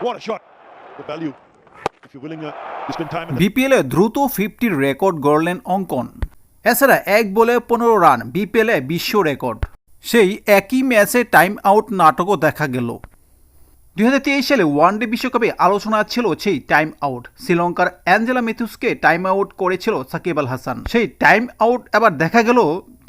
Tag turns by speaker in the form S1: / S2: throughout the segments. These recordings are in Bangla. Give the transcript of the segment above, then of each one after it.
S1: What a shot. The value. If you're willing uh, to spend time in
S2: বিপিএলে দ্রুত ফিফটির রেকর্ড গড়লেন অঙ্কন এছাড়া এক বলে পনেরো রান বিপিএলে বিশ্ব রেকর্ড সেই একই ম্যাচে টাইম আউট নাটকও দেখা গেল দুই হাজার তেইশ সালে ওয়ানডে বিশ্বকাপে আলোচনা ছিল সেই টাইম আউট শ্রীলঙ্কার অ্যাঞ্জেলা মেথুসকে টাইম আউট করেছিল সাকিব আল হাসান সেই টাইম আউট এবার দেখা গেল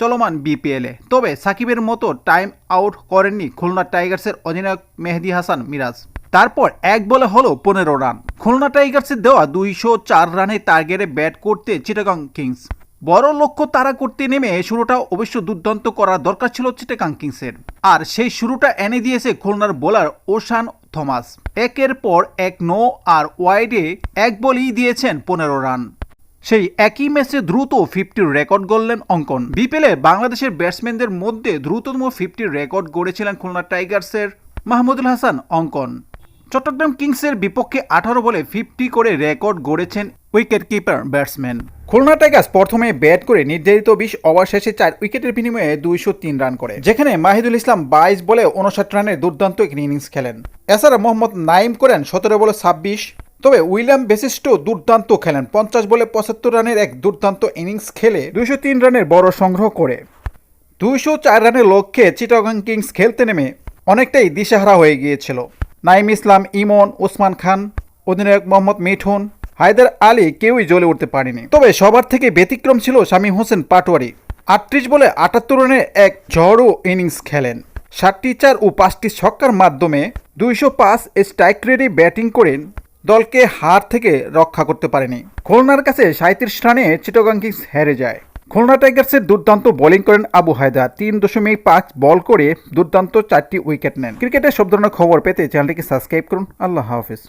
S2: চলমান বিপিএলে। তবে সাকিবের মতো টাইম আউট করেননি খুলনা টাইগার্সের অধিনায়ক মেহেদি হাসান মিরাজ। তারপর এক বলে হলো পনেরো রান। খুলনা টাইগার্সের দেওয়া দুইশো চার রানে টার্গেটে ব্যাট করতে চিটাগাং কিংস। বড় লক্ষ্য তারা করতে নেমে শুরুটা অবশ্য দুর্দান্ত করার দরকার ছিল চিটাগাং কিংসের। আর সেই শুরুটা এনে দিয়েছে খুলনার বোলার ওশান থমাস। একের পর এক নো আর ওয়াইডে এক বলই দিয়েছেন পনেরো রান। সেই একই ম্যাচে দ্রুত ফিফটির রেকর্ড গড়লেন অঙ্কন। বিপিএলে বাংলাদেশের ব্যাটসম্যানদের মধ্যে দ্রুততম ফিফটির রেকর্ড গড়েছিলেন খুলনা টাইগার্সের মাহমুদুল হাসান অঙ্কন। চট্টগ্রাম কিংসের বিপক্ষে আঠারো বলে ফিফটি করে রেকর্ড গড়েছেন wicket keeper batsman. Khulna Tigers প্রথমে ব্যাট করে নির্ধারিত বিশ ওভার শেষে চার উইকেটের বিনিময়ে দুইশো তিন রান করে। যেখানে মাহিদুল ইসলাম বাইশ বলে উনষাট রানের দুর্দান্ত একটি ইনিংস খেলেন। এছাড়া মোহাম্মদ নাইম করেন সতেরো বলে ছাব্বিশ তবে উইলিয়াম বেসিস্টো দুর্দান্ত খেলেন। পঞ্চাশ বলে পঁচাত্তর রানের এক দুর্দান্ত ইনিংস খেলে দুইশো তিন রানের বড় সংগ্রহ করে। দুইশো চার রানের লক্ষ্যে চিটাগাং কিংস খেলতে নেমে অনেকটাই দিশেহারা হয়ে গিয়েছিল। নাইম ইসলাম, ইমন, ওসমান খান, অধিনায়ক মোহাম্মদ মিঠুন, হায়দার আলী কেউই জ্বলে উঠতে পারেনি। তবে সবার থেকে ব্যতিক্রম ছিল শামীম হোসেন পাটোয়ারি। আটত্রিশ বলে আটাত্তর রানের এক ঝড়ো ইনিংস খেলেন। সাতটি চার ও পাঁচটি ছক্কার মাধ্যমে দুইশো পাঁচ স্ট্রাইক রেটে ব্যাটিং করেন দলকে হার থেকে রক্ষা করতে পারেনি। খুলনার কাছে সাঁত্রিশ রানে চিটগাং কিংস হেরে যায়। খুলনা টাইগার্সের দুর্দান্ত বোলিং করেন আবু হায়দা তিন দশমিক পাঁচ বল করে দুর্দান্ত চারটি উইকেট নেন। ক্রিকেটের সব ধরনের খবর পেতে চ্যানেলটিকে সাবস্ক্রাইব করুন। আল্লাহ হাফিজ।